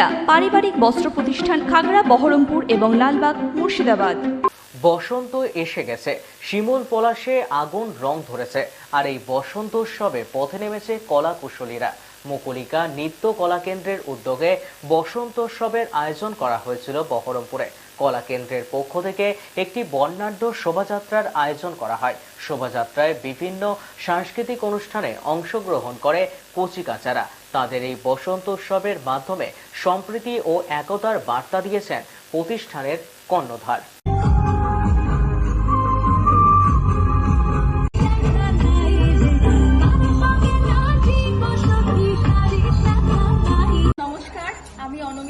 সুনিতা পারিবারিক বস্ত্র প্রতিষ্ঠান খাগড়া, বহরমপুর এবং লালবাগ, মুর্শিদাবাদ। বসন্ত এসে গেছে। শিমুল পলাশে আগুন রং ধরেছে। আর এই বসন্ত উৎসবে পথে নেমেছে কলা কুশলীরা মুকুলিকা নৃত্য কলা কেন্দ্রের উদ্যোগে বসন্ত উৎসবের আয়োজন করা হয়েছিল বহরমপুরে। কলা কেন্দ্রের পক্ষ থেকে একটি বর্ণাঢ্য শোভাযাত্রার আয়োজন করা হয়। শোভাযাত্রায় বিভিন্ন সাংস্কৃতিক অনুষ্ঠানে অংশগ্রহণ করে কচিকাচারা। তাদের এই বসন্ত উৎসবের মাধ্যমে সম্প্রীতি ও একতার বার্তা দিয়েছেন প্রতিষ্ঠানের কর্ণধার।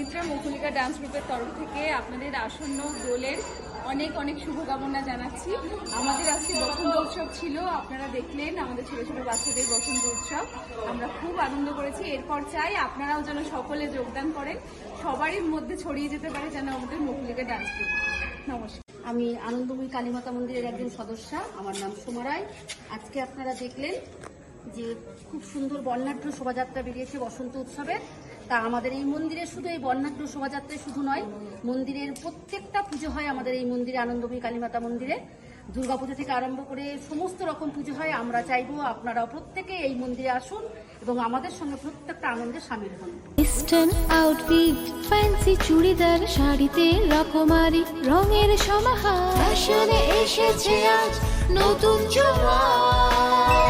আমি অনমিত্রা ডান্স গ্রুপের তরফ থেকে আপনাদের আসন্ন দোলের অনেক অনেক শুভকামনা জানাচ্ছি। আমাদের আজকে বসন্ত উৎসব ছিল, আপনারা দেখলেন আমাদের ছোট ছোট বাচ্চাদের বসন্ত উৎসব। আমরা খুব আনন্দ করেছি। এরপর চাই আপনারাও যেন সকলে যোগদান করেন। সবারই মধ্যে ছড়িয়ে যেতে পারে যেন আমাদের মৌকুলিকা ডান্স গ্রুপ। নমস্কার। আমি আনন্দময়ী কালীমাতা মন্দিরের একজন সদস্য। আমার নাম সোমারায় আজকে আপনারা দেখলেন যে খুব সুন্দর বর্ণাঢ্য শোভাযাত্রা বেরিয়েছে বসন্ত উৎসবে। তা আমাদের এই মন্দিরে শুধু এই বর্ণাঢ্য শোভাযাত্রায় শুধু নয়, মন্দিরের প্রত্যেকটা পুজো হয় আমাদের এই মন্দিরে, আনন্দময়ী কালীমাতা মন্দিরে। দুর্গাপুজো থেকে আরম্ভ করে সমস্ত রকম পুজো হয়, আমরা চাইব আপনারাও প্রত্যেকে এই মন্দিরে আসুন এবং আমাদের সঙ্গে প্রত্যেকটা আনন্দে সামিল হন। ওয়েস্টার্ন আউটফিট ফ্যান্সি চুড়িদার, শাড়িতে রকমারি, রঙের সমাহার। এসেছে আজ নতুন সুনিতা